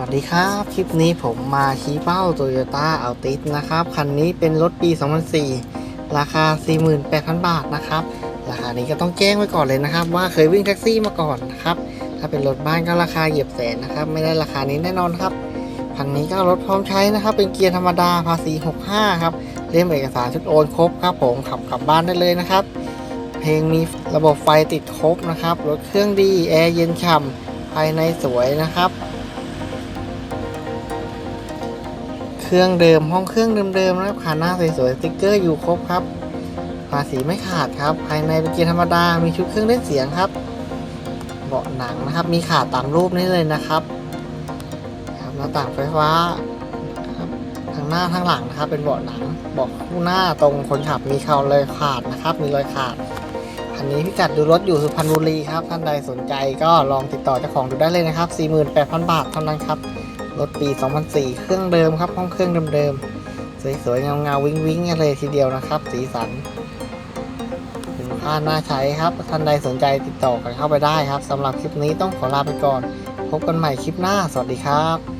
วัสดีครับ คลิปนี้ผมมาชี้เป้า Toyota a l t i s นะครับ คันนี้เป็นรถปี 2004 ราคา 48,000 บาทนะครับ ราคานี้ก็ต้องแจ้งไว้ก่อนเลยนะครับ ว่าเคยวิ่งแท็กซี่มาก่อนนะครับ ถ้าเป็นรถบ้านก็ราคาเหยียบแสนนะครับ ไม่ได้ราคานี้แน่นอนครับ คันนี้ก็รถพร้อมใช้นะครับ เป็นเกียร์ธรรมดาภาษี 65 ครับ เล่มเอกสารชุดโอนครบครับผม ขับกลับบ้านได้เลยนะครับ เพลงมีระบบไฟติดครบนะครับ รถเครื่องดี แอร์เย็นฉ่ำภายในสวยนะครับ เครื่องเดิมห้องเครื่องเดิมๆนะครับขาหน้าสวยๆสติ๊กเกอร์อยู่ครบครับภาษีไม่ขาดครับ ภายในเป็นเกียร์ธรรมดา มีชุดเครื่องเล่นเสียงครับ เบาะหนังนะครับ มีขาดตามรูปนี้เลยนะครับครับหน้าต่างไฟฟ้าครับทางหน้าทางหลังนะครับ เป็นเบาะหนัง เบาะคู่หน้าตรงคนขับมีเขาเลยขาดนะครับ มีรอยขาดคันนี้พิกัดดูรถอยู่สุพรรณบุรีครับ ท่านใดสนใจก็ลองติดต่อเจ้าของดูได้เลยนะครับ 48,000 บาทเท่านั้นครับ รถปี 2004 เครื่องเดิมครับห้องเครื่องเดิมๆ สวยๆเงาๆวิ้งวิ้งๆกันเลยทีเดียวนะครับ สีสันคุณค่าน่าใช้ครับ ท่านใดสนใจติดต่อกันเข้าไปได้ครับสำหรับคลิปนี้ต้องขอลาไปก่อน พบกันใหม่คลิปหน้า สวัสดีครับ